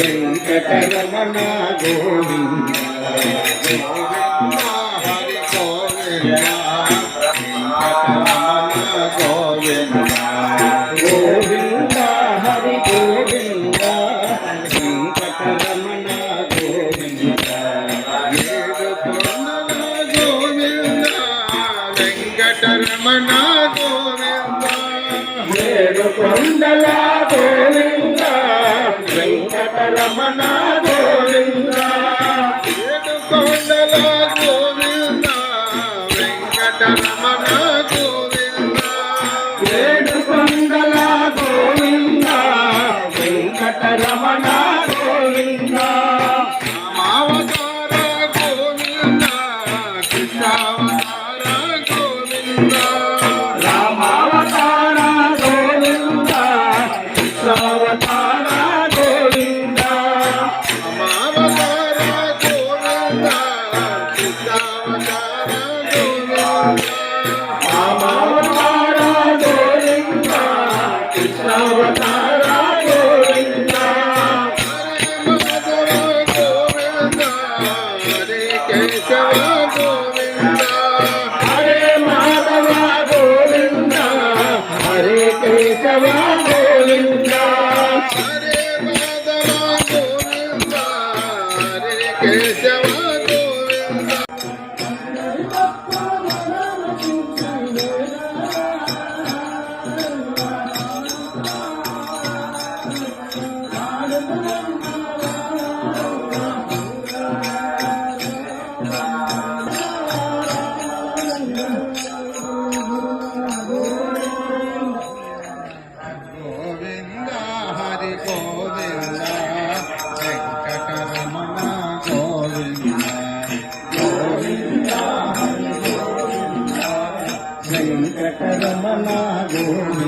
వెంకటరమణ గోవింద. గోవింద హరి గోవింద వెంకటరమణ గోవింద గోవింద హరి గోవింద వెంకటరమణ గోవింద ఏడు కొండల గోవింద వెంకటరమణ గోవింద ఏడు కొండల గోవింద వెంకటరమణ Lord,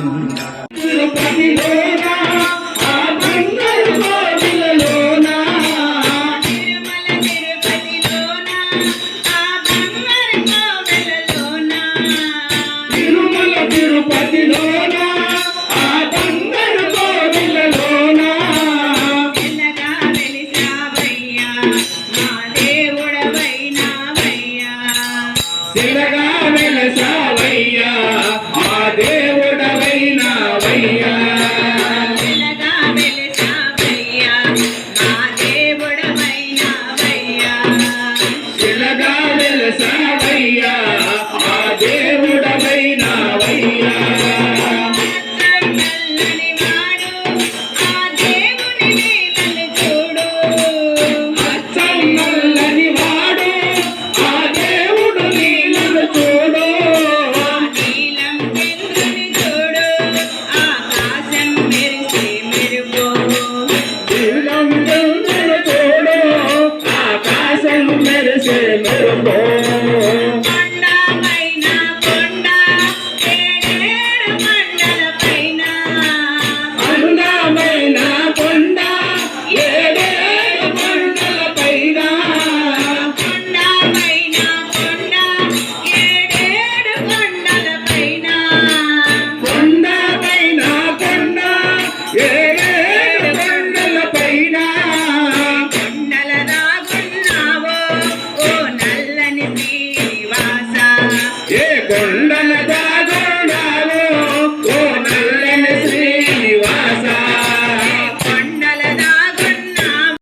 mind. దేవుడైనా கொண்டனதா